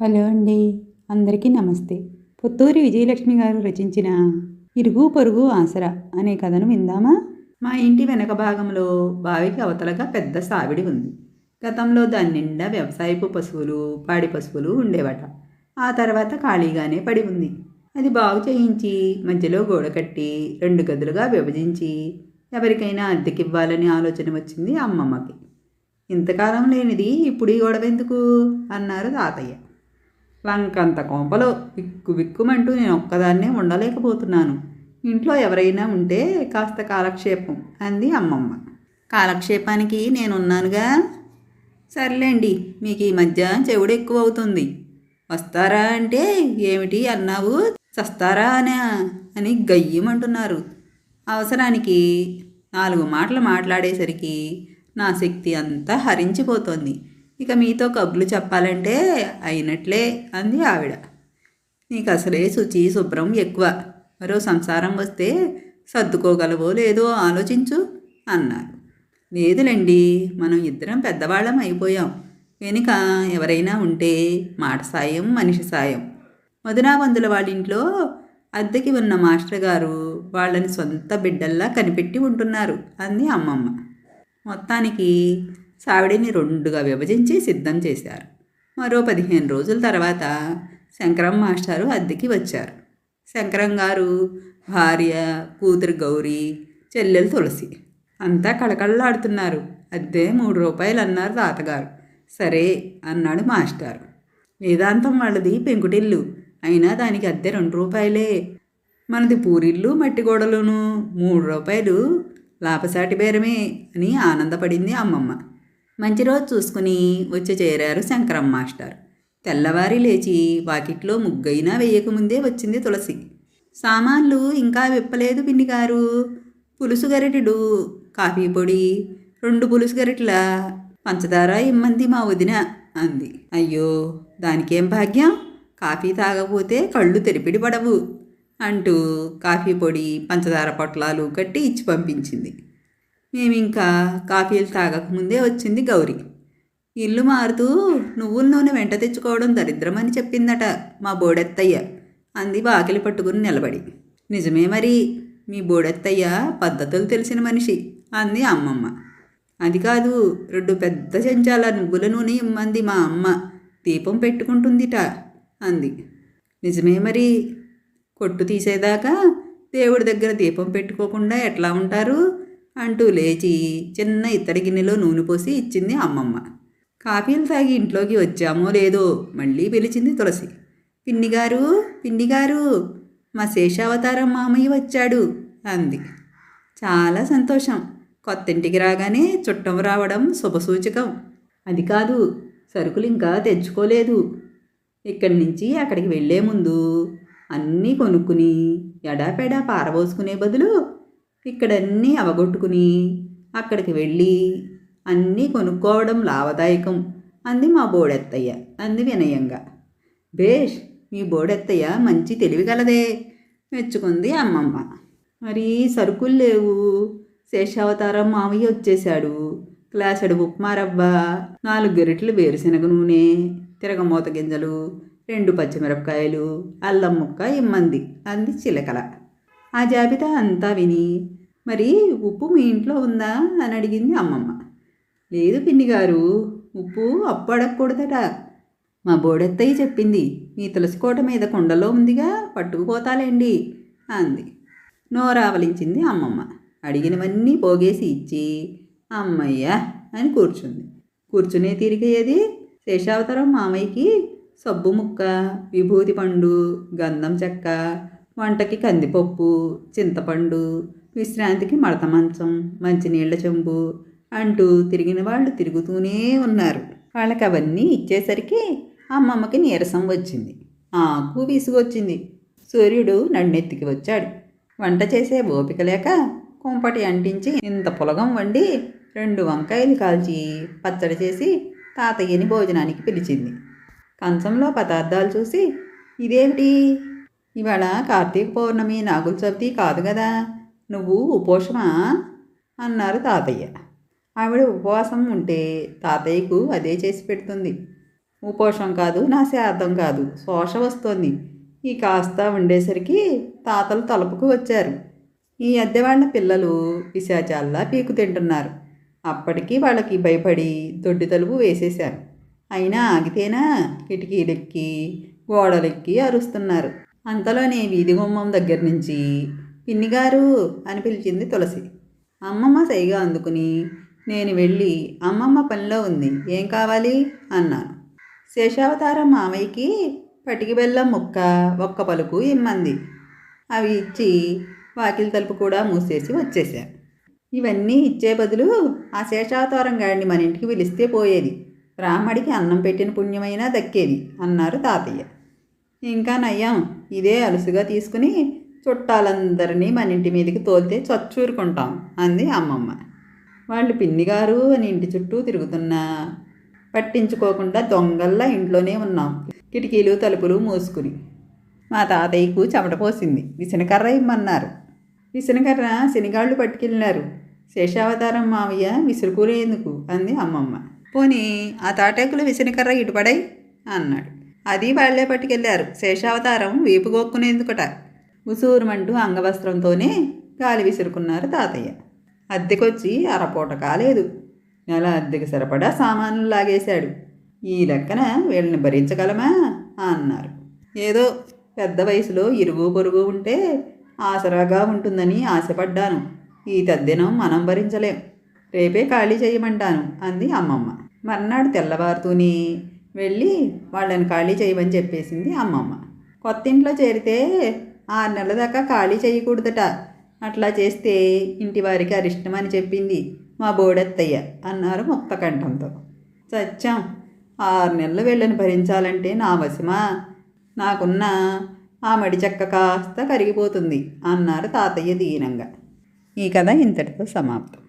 Hello అండి. అందరికీ నమస్తే. పుత్తూరి విజయలక్ష్మి గారు రచించిన ఇరుగు పొరుగు ఆసరా అనే కథను విందామా? మా ఇంటి వెనక భాగంలో బావికి అవతలగా పెద్ద సావిడి ఉంది. గతంలో దాని నిండా వ్యవసాయపు పశువులు పాడి పశువులు ఉండేవట. ఆ తర్వాత ఖాళీగానే పడి ఉంది. అది బాగు చేయించి మధ్యలో గోడ కట్టి రెండు గదులుగా విభజించి ఎవరికైనా అద్దెకివ్వాలని ఆలోచన వచ్చింది అమ్మమ్మకి. ఇంతకాలం లేనిది ఇప్పుడు ఈ గొడవ ఎందుకు అన్నారు తాతయ్య. లంకంత కొంపలో విక్కు విక్కుమంటూ నేను ఒక్కదాన్నే ఉండలేకపోతున్నాను. ఇంట్లో ఎవరైనా ఉంటే కాస్త కాలక్షేపం అంది అమ్మమ్మ. కాలక్షేపానికి నేనున్నానుగా? సర్లేండి మీకు ఈ మధ్య చెవుడు ఎక్కువ అవుతుంది వస్తారా అంటే ఏమిటి అన్నావు? చస్తారా అనా? అని గయ్యమంటున్నారు. అవసరానికి నాలుగు మాటలు మాట్లాడేసరికి నా శక్తి అంతా హరించిపోతోంది. ఇక మీతో కబుర్లు చెప్పాలంటే అయినట్లే అంది ఆవిడ. నీకు అసలే శుచి శుభ్రం ఎక్కువ. మరో సంసారం వస్తే సర్దుకోగలవో లేదో ఆలోచించు అన్నారు. లేదులేండి మనం ఇద్దరం పెద్దవాళ్ళం అయిపోయాం. వెనుక ఎవరైనా ఉంటే మాట సాయం మనిషి సాయం. మధునాబందుల వాళ్ళ ఇంట్లో అద్దెకి ఉన్న మాస్టర్ గారు వాళ్ళని సొంత బిడ్డల్లా కనిపెట్టి ఉంటున్నారు అంది అమ్మమ్మ. మొత్తానికి సావిడిని రెండుగా విభజించి సిద్ధం చేశారు. మరో పదిహేను రోజుల తర్వాత శంకరం మాస్టారు అద్దెకి వచ్చారు. శంకరం గారు భార్య కూతురు గౌరీ చెల్లెలు తులసి అంతా కళకళలాడుతున్నారు. అద్దె మూడు రూపాయలు అన్నారు తాతగారు. సరే అన్నాడు మాస్టారు. వేదాంతం వాళ్ళది పెంకుటిల్లు. అయినా దానికి అద్దె రెండు రూపాయలే. మనది పూరిల్లు మట్టి గోడలును మూడు రూపాయలు. లాపసాటి బేరమే అని ఆనందపడింది అమ్మమ్మ. మంచి రోజు చూసుకుని వచ్చి చేరారు శంకరం మాస్టర్. తెల్లవారి లేచి వాకిట్లో ముగ్గైనా వేయకముందే వచ్చింది తులసి. సామాన్లు ఇంకా విప్పలేదు పిన్ని గారు పులుసు గరిటెడు కాఫీ పొడి రెండు పులుసు గరిటెల పంచదార ఇమ్మంది మా వదిన అంది. అయ్యో దానికేం భాగ్యం? కాఫీ తాగకపోతే కళ్ళు తెరిపిడి పడవు అంటూ కాఫీ పొడి పంచదార పొట్లాలు కట్టి ఇచ్చి పంపించింది. మేమింకా కాఫీలు తాగకముందే వచ్చింది గౌరీ. ఇల్లు మారుతూ నువ్వుల నూనె వెంట తెచ్చుకోవడం దరిద్రమని చెప్పిందట మా బోడెత్తయ్య. అంది వాకిలి పట్టుకుని నిలబడి. నిజమే మరి మీ బోడెత్తయ్య పద్ధతులు తెలిసిన మనిషి అంది అమ్మమ్మ. అది కాదు రెండు పెద్ద చెంచాల నువ్వుల నూనె ఇమ్మంది మా అమ్మ. దీపం పెట్టుకుంటుందిట అంది. నిజమే మరి కొట్టు తీసేదాకా దేవుడి దగ్గర దీపం పెట్టుకోకుండా ఎట్లా ఉంటారు? అంటూ లేచి చిన్న ఇత్తడి గిన్నెలో నూనె పోసి ఇచ్చింది అమ్మమ్మ. కాఫీలు తాగి ఇంట్లోకి వచ్చామో లేదో? మళ్ళీ పిలిచింది తులసి. పిన్నిగారు పిన్నిగారు మా శేషావతారం మామయ్య వచ్చాడు అంది. చాలా సంతోషం. కొత్త ఇంటికి రాగానే చుట్టం రావడం శుభసూచకం. అది కాదు సరుకులు ఇంకా తెచ్చుకోలేదు. ఇక్కడి నుంచి అక్కడికి వెళ్ళే ముందు అన్నీ కొనుక్కుని ఎడాపెడా పారబోసుకునే బదులు ఇక్కడన్నీ అవగొట్టుకుని అక్కడికి వెళ్ళి అన్నీ కొనుక్కోవడం లాభదాయకం అంది మా బోడెత్తయ్య. అంది వినయంగా. బేష్ మీ బోడెత్తయ్య మంచి తెలివి కలదే మెచ్చుకుంది అమ్మమ్మ. మరి సరుకులు లేవు. శేషావతారం మామయ్య వచ్చేశాడు. గ్లాసెడు ఉప్మారవ్వ నాలుగు గరిటెలు వేరుశనగ నూనె తిరగమూత గింజలు రెండు పచ్చిమిరపకాయలు అల్లం ముక్క ఇమ్మంది అంది చిలకల. ఆ జాబితా అంతా విని మరి ఉప్పు మీ ఇంట్లో ఉందా? అని అడిగింది అమ్మమ్మ. లేదు పిన్ని గారు ఉప్పు అప్పు అడగకూడదట మా బోడెత్తయ్య చెప్పింది మీ తులసికోట మీద కుండలో ఉందిగా పట్టుకుపోతాలేండి? అంది. నోరావలించింది అమ్మమ్మ. అడిగినవన్నీ పోగేసి ఇచ్చి అమ్మయ్య అని కూర్చుంది. కూర్చునే తీరికయ్యేది శేషావతారం మామయ్యకి సబ్బు ముక్క విభూతి పండు గంధం చెక్క వంటకి కందిపప్పు చింతపండు విశ్రాంతికి మడత మంచం మంచినీళ్ళ చెంబు అంటూ తిరిగిన వాళ్ళు తిరుగుతూనే ఉన్నారు. వాళ్ళకి అవన్నీ ఇచ్చేసరికి అమ్మమ్మకి నీరసం వచ్చింది. ఆకు విసుగొచ్చింది. సూర్యుడు నన్నెత్తికి వచ్చాడు. వంట చేసే ఓపిక లేక కుంపటి అంటించి ఇంత పులగం వండి రెండు వంకాయలు కాల్చి పచ్చడి చేసి తాతయ్యని భోజనానికి పిలిచింది. కంచంలో పదార్థాలు చూసి ఇదేమిటి? ఇవాళ కార్తీక పౌర్ణమి నాగుల చవితి కాదు కదా. నువ్వు ఉపోషమా అన్నారు తాతయ్య. ఆవిడ ఉపవాసం ఉంటే తాతయ్యకు అదే చేసి పెడుతుంది. ఉపోషం కాదు నా శార్థం కాదు శోష వస్తోంది. ఈ కాస్త ఉండేసరికి తాతలు తలుపుకు వచ్చారు. ఈ అద్దె వాళ్ళ పిల్లలు పిశాచాల్లా పీకు తింటున్నారు. అప్పటికి వాళ్ళకి భయపడి దొడ్డి తలుపు వేసేశారు. అయినా ఆగితేనా కిటికీలెక్కి గోడలెక్కి అరుస్తున్నారు. అంతలోనే వీధి గుమ్మం దగ్గర నుంచి పిన్నిగారు అని పిలిచింది తులసి. అమ్మమ్మ సైగా అందుకుని నేను వెళ్ళి అమ్మమ్మ పనిలో ఉంది ఏం కావాలి? అన్నాను. శేషావతారం మామయ్యకి పటికి బెల్లం ముక్క ఒక్క పలుకు ఇమ్మంది. అవి ఇచ్చి వాకిలి తలుపు కూడా మూసేసి వచ్చేసాను ఇవన్నీ ఇచ్చే బదులు ఆ శేషావతారం గాడిని మన ఇంటికి పిలిస్తే పోయేది. బ్రాహ్మడికి అన్నం పెట్టిన పుణ్యమైనా దక్కేది అన్నారు తాతయ్య. ఇంకా నయ్యం ఇదే అలుసుగా తీసుకుని చుట్టాలందరినీ మన ఇంటి మీదకి తోలితే చచ్చూరుకుంటాం అంది అమ్మమ్మ. వాళ్ళు పిన్నిగారు అని ఇంటి చుట్టూ తిరుగుతున్నా పట్టించుకోకుండా దొంగల్లా ఇంట్లోనే ఉన్నాం కిటికీలు తలుపులు మూసుకుని. మా తాతయ్యకు చెమట పోసింది. విసనకర్ర ఇమ్మన్నారు. విసనకర్ర శనిగాళ్ళు పట్టుకెళ్ళినారు. శేషావతారం మావయ్య విసురుకూరేందుకు అంది అమ్మమ్మ. పోనీ ఆ తాటాకులు విసనకర్ర ఇటుపడై? అన్నాడు. అది వాళ్ళే పట్టుకెళ్ళారు. శేషావతారం వీపుగోక్కునేందుకట. ఉసూరుమంటూ అంగవస్త్రంతోనే గాలి విసురుకున్నారు తాతయ్య. అద్దెకొచ్చి అరపూట కాలేదు. నెల అద్దెకి సరిపడా సామాన్లు లాగేశాడు. ఈ లెక్కన వీళ్ళని భరించగలమా? అన్నారు. ఏదో పెద్ద వయసులో ఇరుగు పొరుగు ఉంటే ఆసరాగా ఉంటుందని ఆశపడ్డాను. ఈ తద్దినం మనం భరించలేం. రేపే ఖాళీ చేయమంటాను అంది అమ్మమ్మ. మర్నాడు తెల్లవారుతూనే వెళ్ళి వాళ్ళని ఖాళీ చేయమని చెప్పేసింది అమ్మమ్మ. కొత్త ఇంట్లో చేరితే ఆరు నెలల దాకా ఖాళీ చేయకూడదట. అట్లా చేస్తే ఇంటి వారికి అరిష్టమని చెప్పింది మా బోడెత్తయ్య అన్నారు ముక్త కంఠంతో. సత్యం ఆరు నెలలు వెళ్ళని భరించాలంటే నా వశమా? నాకున్న ఆ మడి చెక్క కాస్త కరిగిపోతుంది అన్నారు తాతయ్య దీనంగా. ఈ కథ ఇంతటితో సమాప్తం.